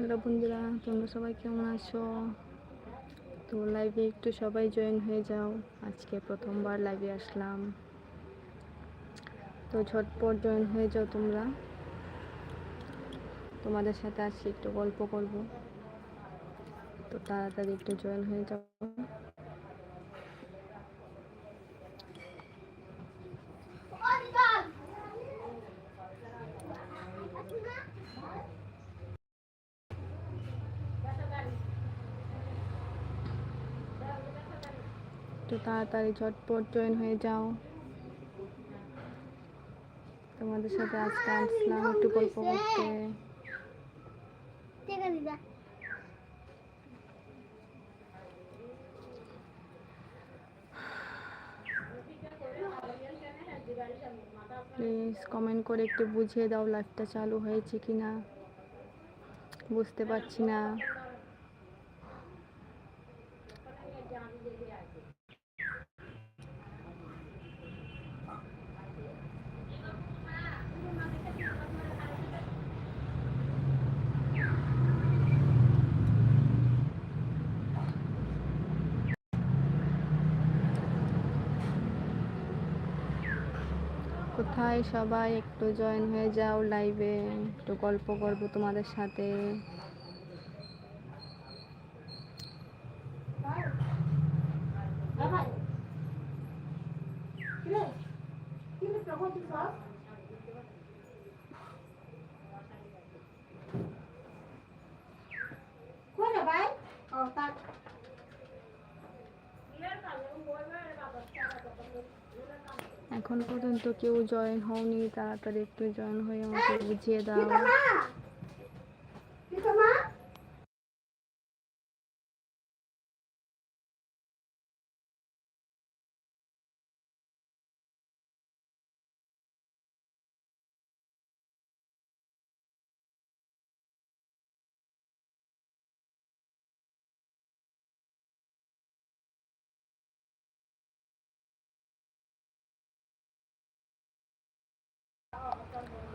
Hello বন্ধুরা, তোমরা সবাই কেমন আছো? তো লাইভে একটু সবাই জয়েন হয়ে যাও। আজকে প্রথমবার লাইভে আসলাম। তো ঝটপট জয়েন হয়ে যাও তোমরা। তোমাদের সাথে আজকে একটু গল্প করব। তো তাড়াতাড়ি একটু জয়েন হয়ে যাও একটু তাড়াতাড়ি ঝটপট জয়েন হয়ে যাও। তোমাদের সাথে আজকে আসলাম একটু গল্প করতে। প্লিজ কমেন্ট করে একটু বুঝিয়ে দাও লাইভটা চালু হয়েছে কি না বুঝতে পারছি না কোথায় সবাই একটু জয়েন হয়ে যাও লাইভে একটু গল্প করব তোমাদের সাথে কই রে ভাই ও তাক এখন পর্যন্ত কেউ জয়েন হওনি। তাড়াতাড়ি একটু জয়েন হয়ে আমাকে বুঝিয়ে দাও।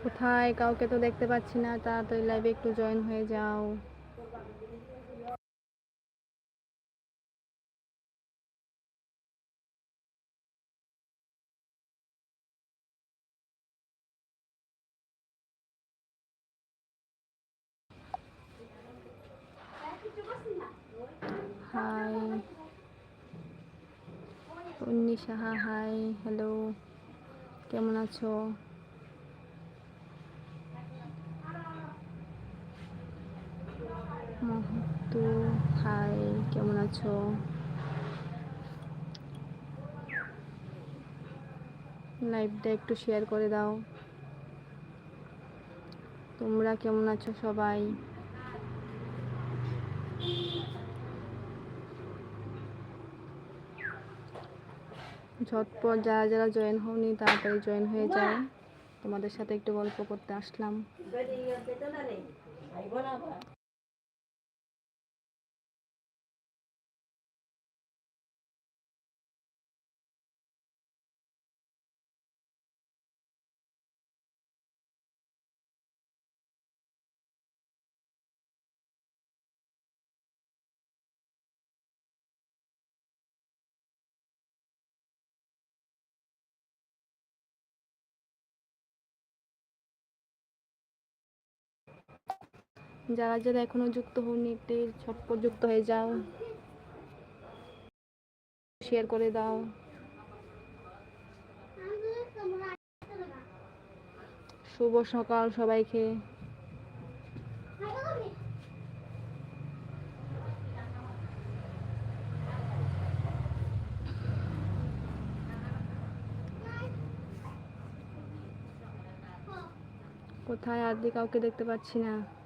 কোথায়? কাউকে তো দেখতে পাচ্ছি না। তাড়াতাড়ি লাইভে একটু জয়েন হয়ে যাও। Hi Unni Saha hi hello কেমন আছো? মহতু হাই, কেমন আছো? লাইভটা একটু শেয়ার করে দাও। তোমরা কেমন আছো সবাই? ঝটপট যারা যারা জয়েন হওনি, তাড়াতাড়ি জয়েন হয়ে যায় তোমাদের সাথে একটু গল্প করতে আসলাম। যারা যারা এখনও যুক্ত হওনি একটু ঝটপট যুক্ত হয়ে যাও। শেয়ার করে দাও। শুভ সকাল সবাইকে। কোথায় আর কাউকে দেখতে পাচ্ছি না।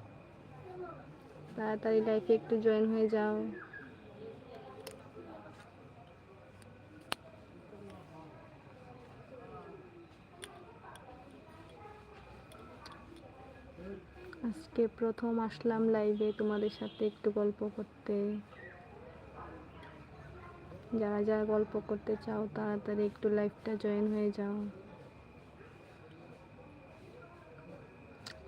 তাড়াতাড়ি লাইফে একটু জয়েন হয়ে যাও। আজকে প্রথম আসলাম লাইভে তোমাদের সাথে একটু গল্প করতে। যারা যারা গল্প করতে চাও, তাড়াতাড়ি একটু লাইভটা জয়েন হয়ে যাও।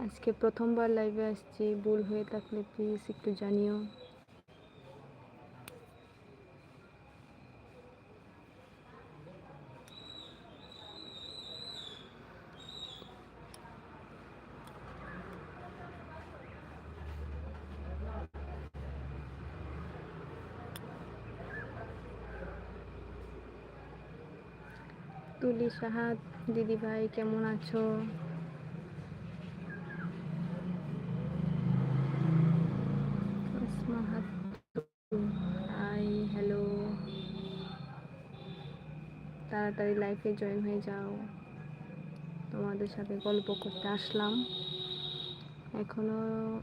আজকে প্রথমবার লাইভে আসছি, ভুল হয়ে থাকলে প্লিজ একটু জানিও। তুলি সাহাদ দিদি ভাই কেমন আছো আসমা হাত্তুম, হাই হ্যালো তাড়াতাড়ি লাইফে জয়েন হয়ে যাও। তোমাদের সাথে গল্প করতে আসলাম। এখনও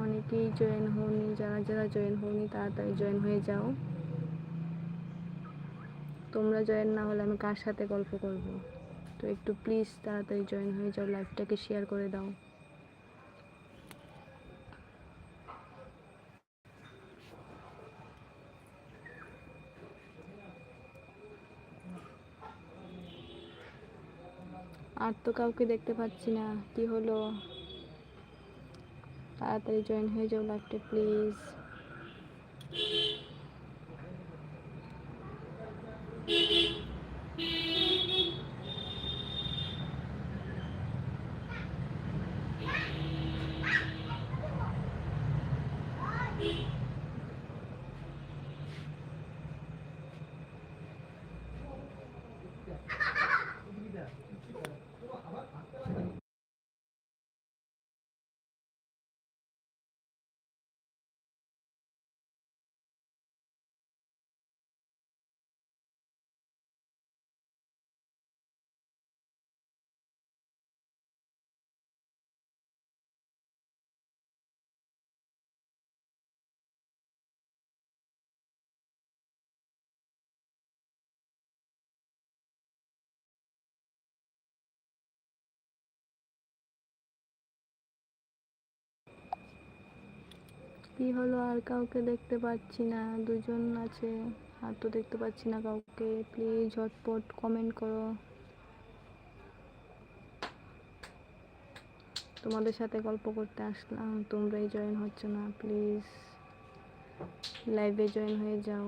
অনেকেই জয়েন হওনি, যারা যারা জয়েন হওনি, তাড়াতাড়ি জয়েন হয়ে যাও। তোমরা জয়েন না হলে আমি কার সাথে গল্প করব? তো একটু প্লিজ তাড়াতাড়ি জয়েন হয়ে যাও লাইভটাকে শেয়ার করে দাও। আর তো কাউকে দেখতে পাচ্ছি না। কি হলো? তাড়াতাড়ি জয়েন হয়ে যাও লাইভটা প্লিজ কি হলো আর কাউকে দেখতে পাচ্ছি না, দুজন আছে। আর তো দেখতে পাচ্ছি না কাউকে। প্লিজ ঝটপট কমেন্ট করো। তোমাদের সাথে গল্প করতে আসলাম, তোমরাই জয়েন হচ্ছ না প্লিজ লাইভে জয়েন হয়ে যাও।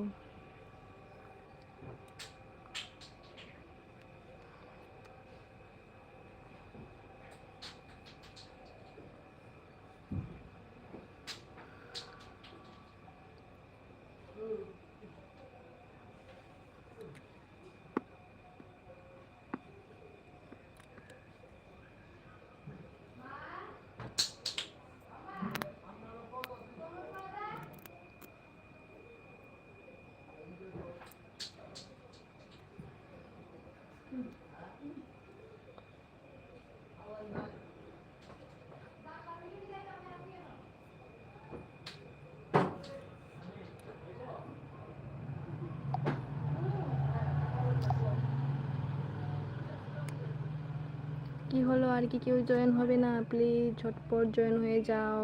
কি হলো? আর কি কেউ জয়েন হবে না প্লিজ ঝটপট জয়েন হয়ে যাও।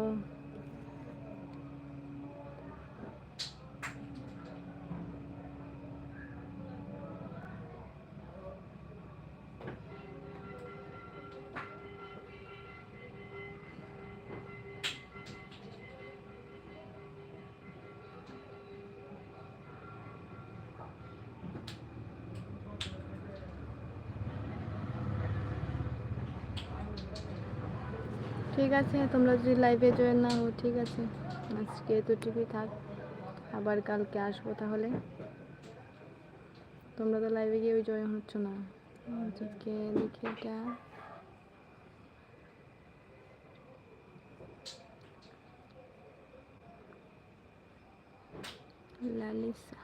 ঠিক আছে তোমরা যদি লাইভে জয়েন না হো ঠিক আছে আজকে এতটুকুই থাক আবার কালকে আসবো তাহলে তোমরা তো লাইভে গিয়েও জয়েন হচ্ছ না আজকে দেখি এটা लालिसा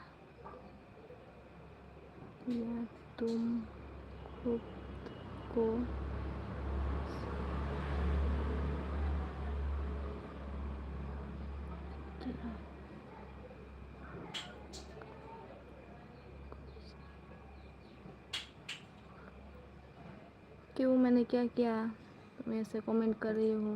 या तुम खुद को मैंने क्या किया तुम ऐसे कमेंट कर रही हो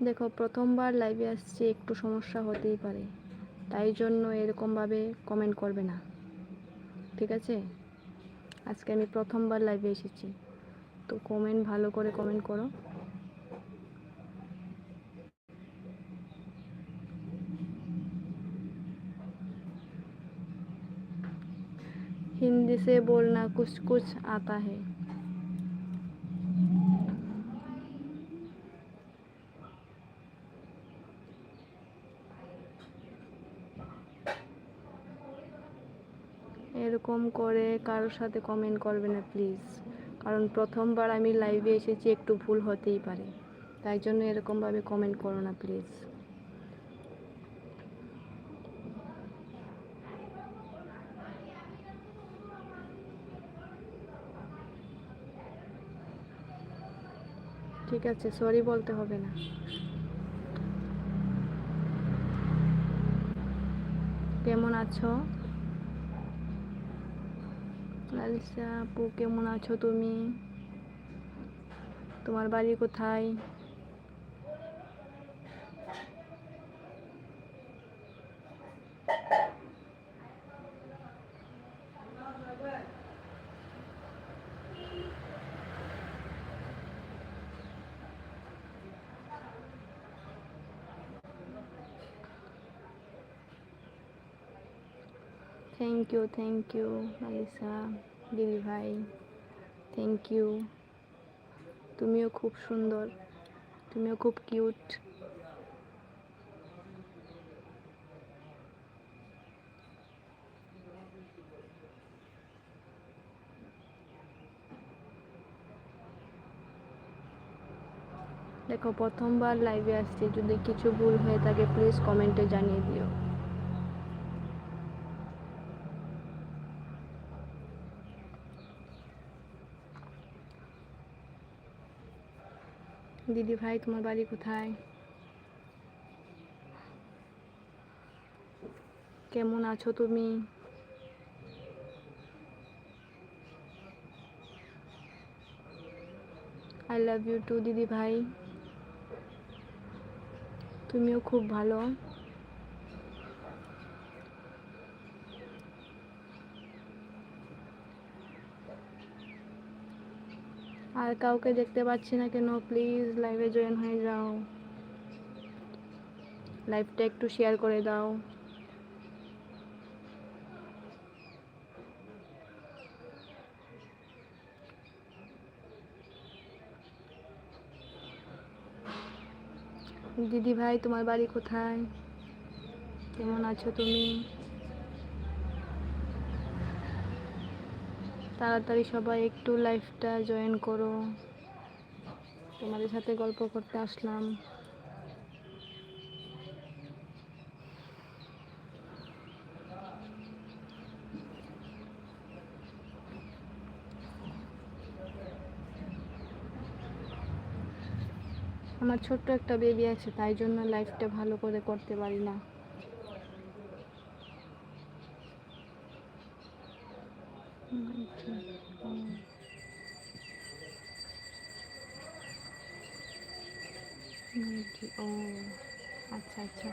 দেখো প্রথমবার লাইভে আসছি একটু সমস্যা হতেই পারে তাই জন্য এরকমভাবে কমেন্ট করবে না ঠিক আছে আজকে আমি প্রথমবার লাইভে এসেছি তো কমেন্ট ভালো করে কমেন্ট করো हिंदी से बोलना कुछ कुछ आता है এরকম করে কারোর সাথে কমেন্ট করবে না প্লিজ কারণ প্রথমবার আমি লাইভে এসেছি একটু ভুল হতেই পারে তাই জন্য এরকমভাবে কমেন্ট করো না প্লিজ ঠিক আছে সরি বলতে হবে না। কেমন আছো? লালিসা আপু, কেমন আছো তুমি? তোমার বাড়ি কোথায়? Thank you thank you Lalisa দিদি ভাই থ্যাংক ইউ তুমিও খুব সুন্দর, তুমিও খুব কিউট দেখো, প্রথমবার লাইভে আসছি, যদি কিছু ভুল হয়ে থাকে প্লিজ কমেন্টে জানিয়ে দিও। দিদি ভাই, তোমার বাড়ি কোথায়? কেমন আছো তুমি? আই লাভ ইউ টু দিদি ভাই। তুমিও খুব ভালো। আর কাউকে দেখতে পাচ্ছি না কেন প্লিজ লাইভে জয়েন হয়ে যাও। লাইভটা একটু শেয়ার করে দাও। দিদি ভাই তোমার বাড়ি কোথায়? কেমন আছো তুমি? তাড়াতাড়ি সবাই একটু লাইফটা জয়েন করো। তোমাদের সাথে গল্প করতে আসলাম। আমার ছোট্ট একটা বেবি আছে, তাই জন্য লাইফটা ভালো করে করতে পারি না। ও আচ্ছা আচ্ছা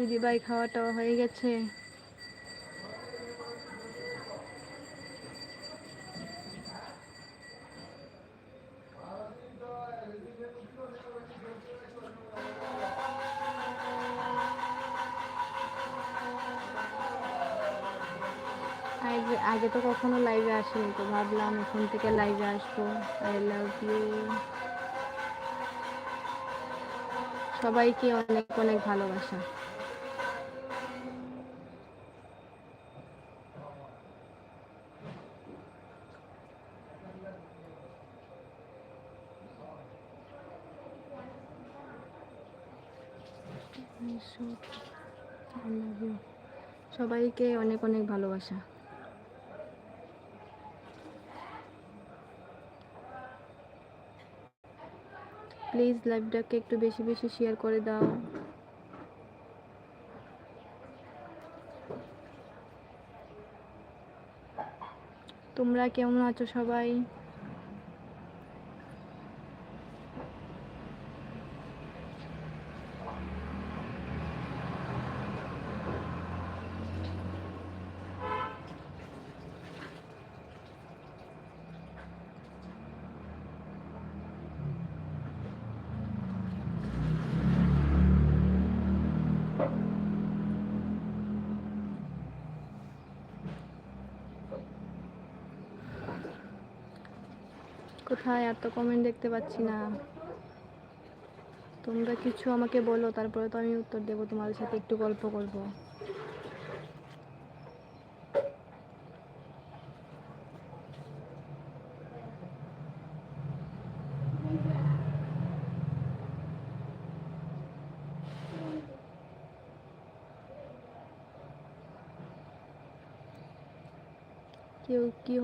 দিদিভাই খাওয়া টাওয়া হয়ে গেছে। আগে তো কখনো লাইভে আসিনি তো, ভাবলাম এখন থেকে লাইভে আসব। আই লাভ ইউ সবাইকে অনেক অনেক ভালোবাসা। সবাইকে অনেক অনেক ভালোবাসা। প্লিজ লাইভটাকে একটু বেশি বেশি শেয়ার করে দাও। তোমরা কেমন আছো সবাই? কোথায়? এত কমেন্ট দেখতে পাচ্ছি না। তোমরা কিছু আমাকে বলো, তারপরে তো আমি উত্তর দেবো, তোমাদের সাথে একটু গল্প করব।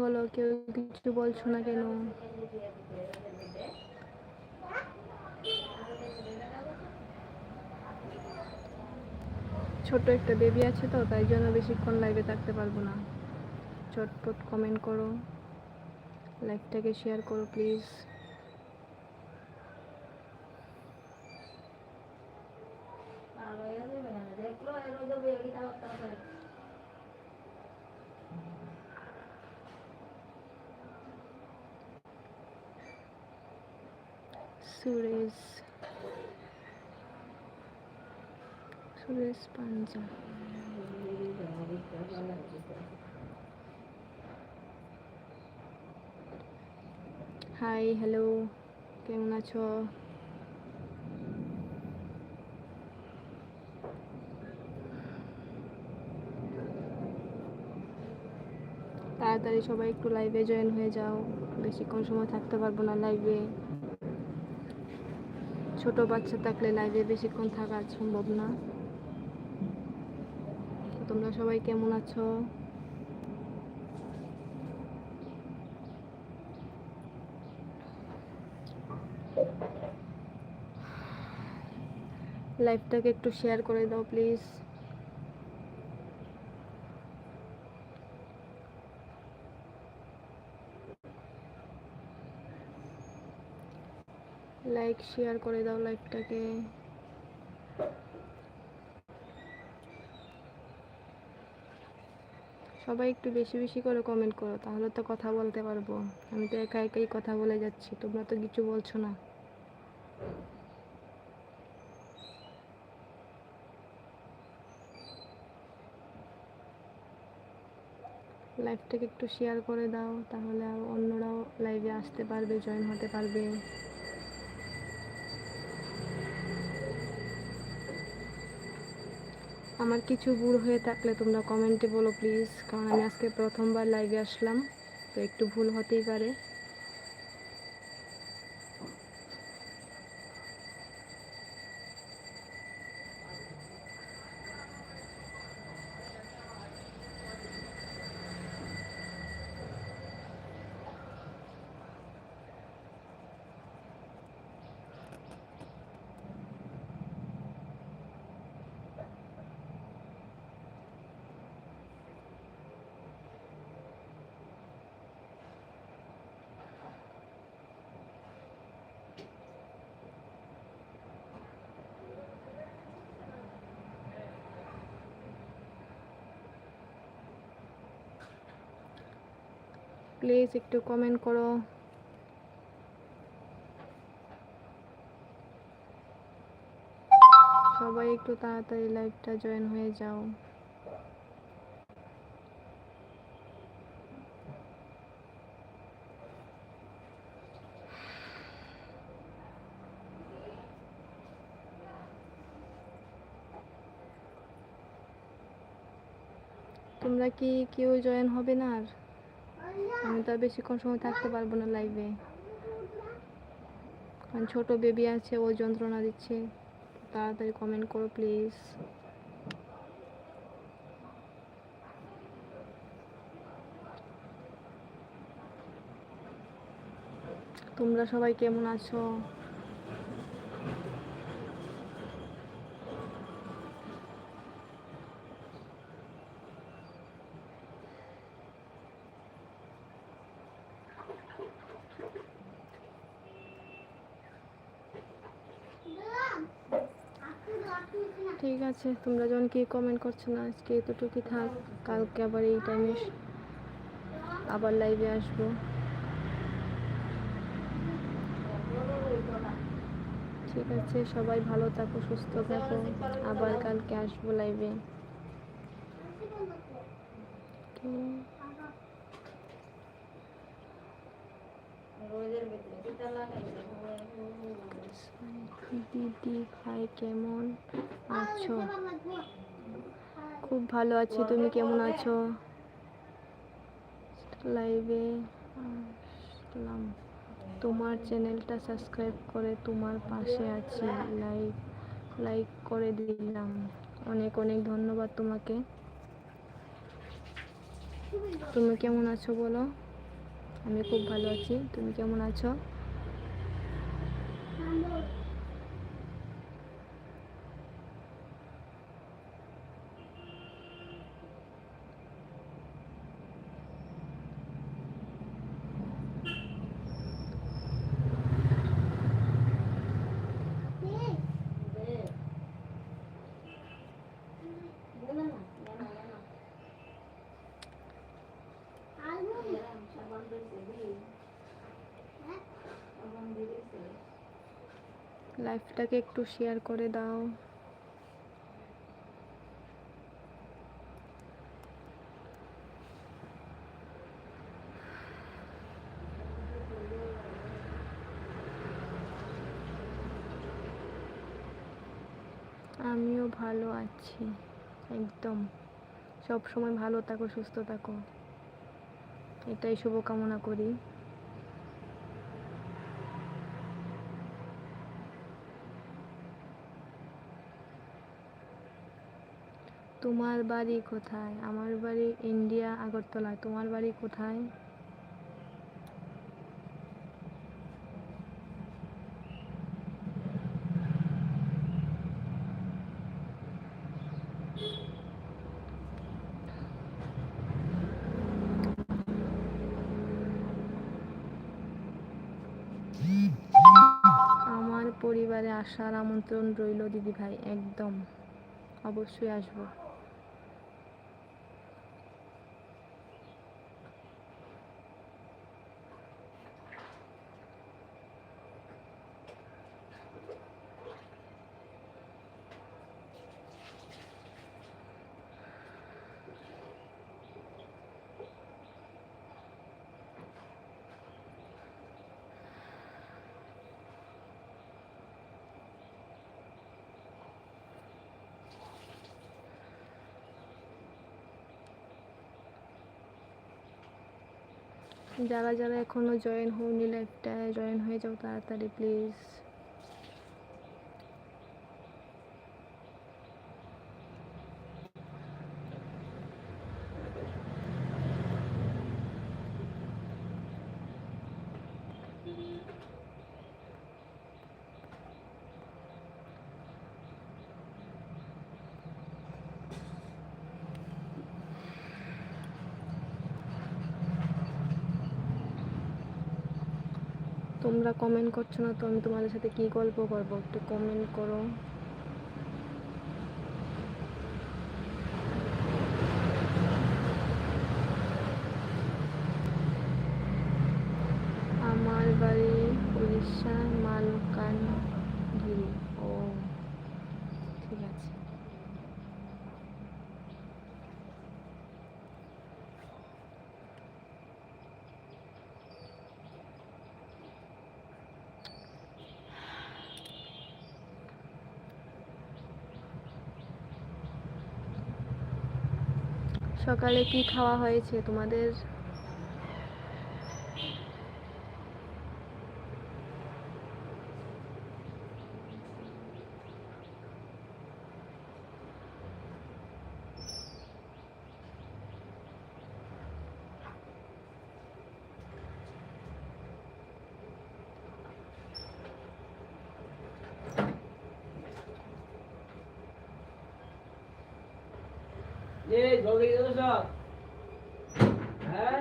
হলো কেউ কিছু বলছো না কেন? ছোট একটা বেবি আছে তো, তাই জন্য বেশিক্ষণ লাইভে থাকতে পারব না। চটপট কমেন্ট করো লাইকটাকে শেয়ার করো প্লিজ পাঞ্জা হাই হ্যালো কেমন আছো? তাড়াতাড়ি সবাই একটু লাইভে জয়েন হয়ে যাও। বেশিক্ষণ সময় থাকতে পারব না লাইভে ছোট বাচ্চা থাকলে লাইভে বেশিক্ষণ থাকা সম্ভব না। তোমরা সবাই কেমন আছো? লাইভটাকে একটু শেয়ার করে দাও, প্লিজ। লাইক, শেয়ার করে দাও লাইভটাকে সবাই একটু বেশি বেশি করে কমেন্ট করো, তাহলে তো কথা বলতে পারব। আমি তো একা একাই কথা বলে যাচ্ছি, তোমরা তো কিছু বলছো না। লাইভটাকে একটু শেয়ার করে দাও, তাহলে অন্যরাও লাইভে আসতে পারবে জয়েন হতে পারবে। আমার কিছু ভুল হয়ে থাকলে তোমরা কমেন্টে বলো প্লিজ কারণ আমি আজকে প্রথমবার লাইভে আসলাম, তো একটু ভুল হতেই পারে। প্লিজ একটু কমেন্ট করো। সবাই একটু তাড়াতাড়ি লাইভটা জয়েন হয়ে যাও। তোমরা কি কেউ জয়েন হবে না আর? আমি তো আর বেশিক্ষণ সময় থাকতে পারব না লাইভে কারণ ছোট বেবি আছে, ও যন্ত্রণা দিচ্ছে। তাড়াতাড়ি কমেন্ট করো প্লিজ তোমরা সবাই কেমন আছো ঠিক আছে তোমরা যখন কি কমেন্ট করছ না, আজকে এতটুকুই থাক, কালকে আবার এই টাইমে আবার লাইভে আসব। ঠিক আছে, সবাই ভালো থাকো, সুস্থ থাকো, আবার কালকে আসব লাইভে দিদি ভাই কেমন আছো? খুব ভালো আছি তুমি কেমন আছো? লাইভে আসলাম। তোমার চ্যানেলটা সাবস্ক্রাইব করে তোমার পাশে আছি। লাইক লাইক করে দিলাম। অনেক অনেক ধন্যবাদ তোমাকে। তুমি কেমন আছো বলো? আমি খুব ভালো আছি। তুমি কেমন আছো? লাইফটাকে একটু শেয়ার করে দাও। আমিও ভালো আছি, একদম। সব সময় ভালো থাকো, সুস্থ থাকো। এটাই শুভকামনা করি। তোমার বাড়ি কোথায়? আমার বাড়ি ইন্ডিয়া আগরতলায় তোমার বাড়ি কোথায়? আমার পরিবারে আসার আমন্ত্রণ রইল দিদি ভাই একদম। অবশ্যই আসব। যারা যারা এখনও জয়েন হয়নি লাইভটায় জয়েন হয়ে যাও তাড়াতাড়ি প্লিজ তোমরা কমেন্ট করছ না তো আমি তোমাদের সাথে কি গল্প করব? একটু কমেন্ট করো আমার বাড়ি উড়িষ্যা মালকানগিরি ও ঠিক আছে সকালে কি খাওয়া হয়েছে তোমাদের যে জলদি গেছো সব হ্যাঁ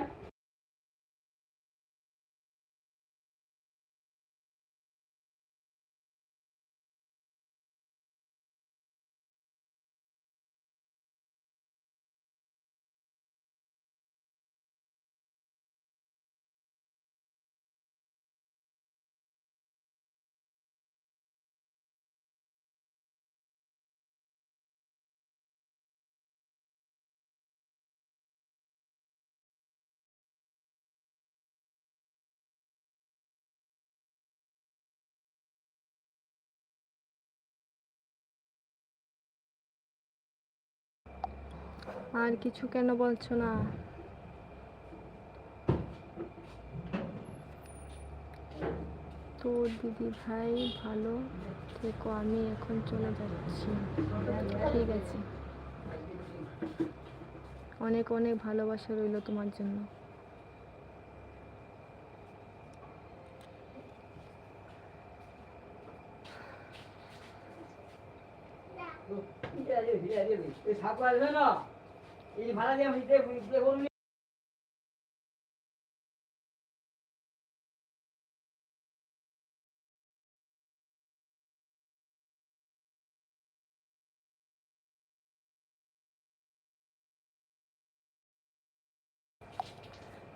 আর কিছু কেন বলছো না? তো দিদি ভাই ভালো, থেকো, আমি এখন চলে যাচ্ছি। ঠিক আছে। অনেক অনেক ভালোবাসা রইল তোমার জন্য। না? এই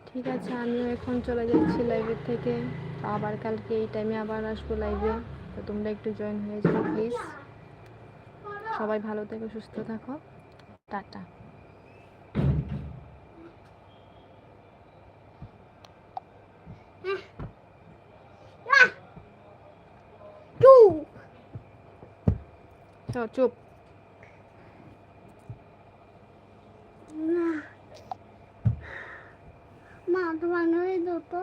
ঠিক আছে, আমিও এখন চলে যাচ্ছি লাইভের থেকে। আবার কালকে এই টাইমে আবার আসব লাইভে তো তোমরা একটু জয়েন হয়ে যাও প্লিজ সবাই ভালো থেকো, সুস্থ থাকো। টাটা। তো চুপ। মা তোমার দুটো।